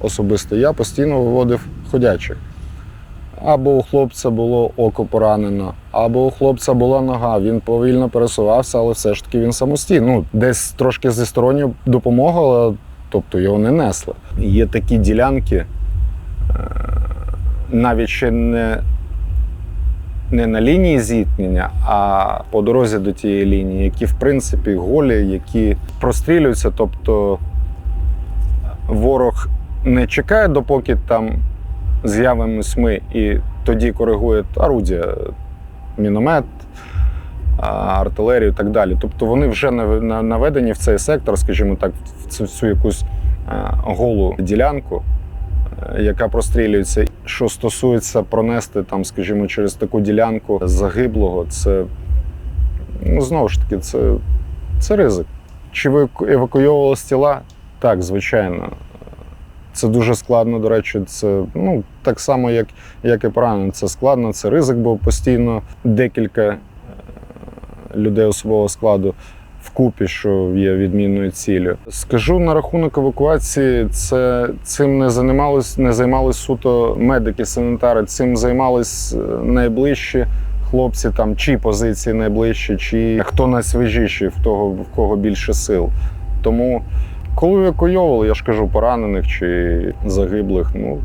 особисто я постійно виводив ходячих. Або у хлопця було око поранено, або у хлопця була нога. Він повільно пересувався, але все ж таки він самостійно. Ну, десь трошки зі сторонньої допомоги, але тобто його не несли. Є такі ділянки, е, навіть ще не, не на лінії зіткнення, а по дорозі до тієї лінії, які в принципі голі, які прострілюються. Тобто ворог не чекає, допоки там з'явимось ми і тоді коригує орудія, міномет, артилерію і так далі. Тобто вони вже нав- наведені в цей сектор, скажімо так, в цю, якусь голу ділянку, е, яка прострілюється. Що стосується пронести там, скажімо, через таку ділянку загиблого, це ну, знову ж таки, це, це ризик. Чи ви евакуйовувалися тіла? Так, звичайно. Це дуже складно, до речі, це ну, так само, як, як і поранення. Це складно, це ризик, бо постійно декілька е, людей особового складу вкупі, що є відмінною ціллю. Скажу на рахунок евакуації, це цим не займались, не займались суто медики, санітари. Цим займались е, найближчі хлопці, там чи позиції найближчі, чи хто найсвіжіший, в того в кого більше сил. Тому коли евакуйовували, я ж кажу, поранених чи загиблих, ну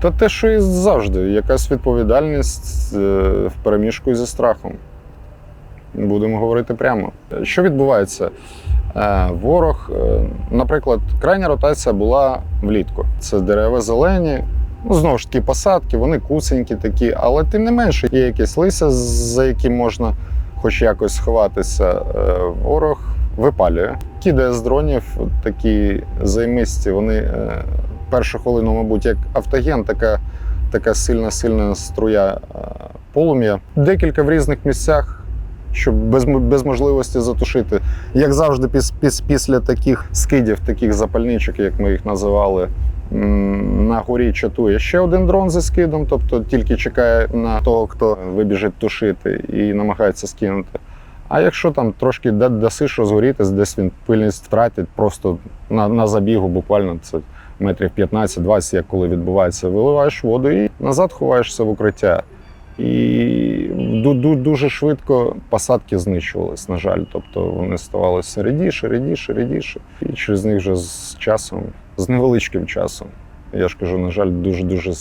та те, що і завжди, якась відповідальність е, в переміжку зі страхом. Будемо говорити прямо. Що відбувається? Е, Ворог, е, наприклад, крайня ротація була влітку. Це дерева зелені, ну знову ж таки, посадки, вони куценькі такі, але тим не менше є якесь лися, за яким можна хоч якось сховатися. Ворог випалює. Кидає з дронів такі займисті. Вони е, першу хвилину, мабуть, як автоген, така, така сильна, сильна струя е, полум'я. Декілька в різних місцях. Щоб без, без можливості затушити. Як завжди, піс, піс, після таких скидів, таких запальничок, як ми їх називали, на горі чатує ще один дрон зі скидом, тобто тільки чекає на того, хто вибіжить тушити і намагається скинути. А якщо там трошки да- дасиш розгоріти, десь він пильність втратить, просто на, на забігу, буквально це метрів 15-20, як коли відбувається, виливаєш воду і назад ховаєшся в укриття. І ду- ду- дуже швидко посадки знищувались, на жаль. Тобто вони ставали все рідіше, рідіше, рідіше. І через них вже з часом, з невеличким часом. Я ж кажу, на жаль, дуже дуже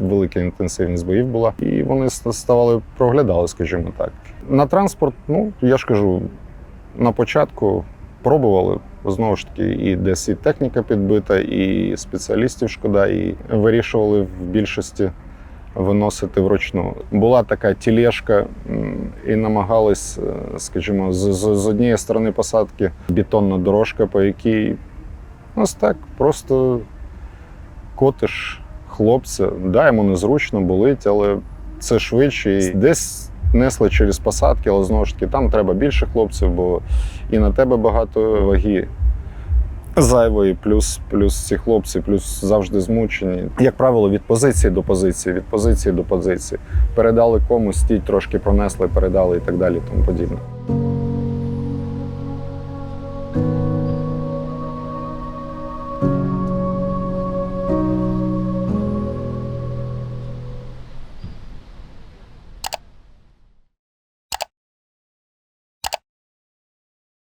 велика інтенсивність боїв була, і вони ставали проглядали, скажімо так. На транспорт, ну я ж кажу, на початку пробували знову ж таки, і десь і техніка підбита, і спеціалістів шкода, і вирішували в більшості виносити вручну. Була така тілешка, і намагались, е, скажімо, з, з, з однієї сторони посадки бетонна дорожка, по якій ось так просто котиш хлопця. Да, йому незручно болить, але це швидше. І десь несли через посадки, але знову ж таки там треба більше хлопців, бо і на тебе багато ваги. Зайвої, плюс, плюс ці хлопці, плюс завжди змучені. Як правило, від позиції до позиції, від позиції до позиції. Передали комусь, стій трошки пронесли, передали і так далі, тому подібне.